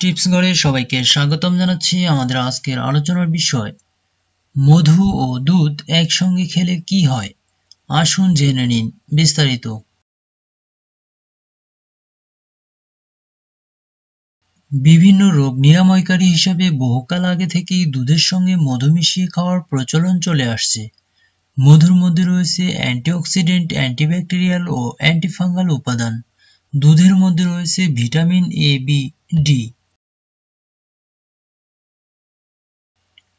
Tips ঘরে সবাইকে স্বাগতম জানাচ্ছি আমাদের আজকের আলোচনার বিষয়, মধু ও দুধ একসঙ্গে খেলে কি হয়? আসুন জেনে নিন বিস্তারিত। বিভিন্ন রোগ নিরাময়কারী হিসাবে বহুকাল আগে থেকেই দুধের সঙ্গে মধু মিশিয়ে খাওয়ার প্রচলন চলে আসছে। মধুর মধ্যে রয়েছে অ্যান্টিঅক্সিডেন্ট, অ্যান্টিব্যাকটেরিয়াল ও অ্যান্টিফাঙ্গাল উপাদান। দুধের মধ্যে রয়েছে ভিটামিন এ বি ডি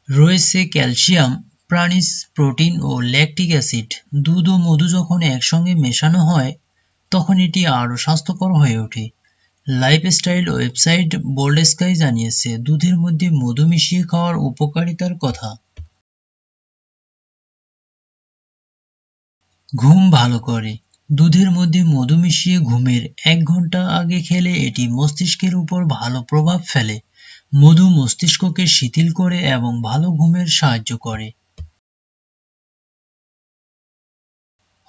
রয়েছে ক্যালসিয়াম, প্রাণিজ প্রোটিন ও ল্যাকটিক অ্যাসিড। দুধ ও মধু যখন একসঙ্গে মেশানো হয়, তখন এটি আরও স্বাস্থ্যকর হয়ে ওঠে। লাইফস্টাইল ওয়েবসাইট বোল্ড স্কাই জানিয়েছে, দুধের মধ্যে মধু মিশিয়ে খাওয়ার উপকারিতার কথা। ঘুম ভালো করে। দুধের মধ্যে মধু মিশিয়ে ঘুমের এক ঘণ্টা আগে খেলে এটি মস্তিষ্কের উপর ভালো প্রভাব ফেলে। মধু মস্তিষ্ককে শিথিল করে এবং ভালো ঘুমের সাহায্য করে।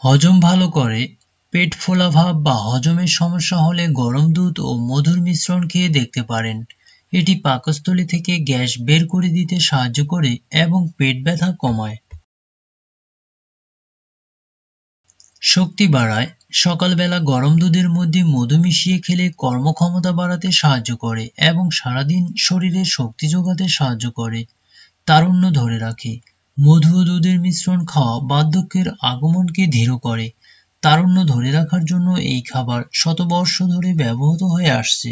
হজম ভালো করে, পেট ফোলা ভাব বা হজমের সমস্যা হলে গরম দুধ ও মধুর মিশ্রণ খেয়ে দেখতে পারেন। এটি পাকস্থলী থেকে গ্যাস বের করে দিতে সাহায্য করে এবং পেট ব্যথা কমায়। শক্তি বাড়ায় সকালবেলা গরম দুধের মধ্যে মধু মিশিয়ে খেলে কর্মক্ষমতা বাড়াতে সাহায্য করে এবং সারাদিন শরীরে শক্তি যোগাতে সাহায্য করে। তারুণ্য ধরে রাখে। মধু ও দুধের মিশ্রণ খাওয়া বার্ধক্যের আগমনকে ধীর করে। তারুণ্য ধরে রাখার জন্য এই খাবার শতবর্ষ ধরে ব্যবহৃত হয়ে আসছে।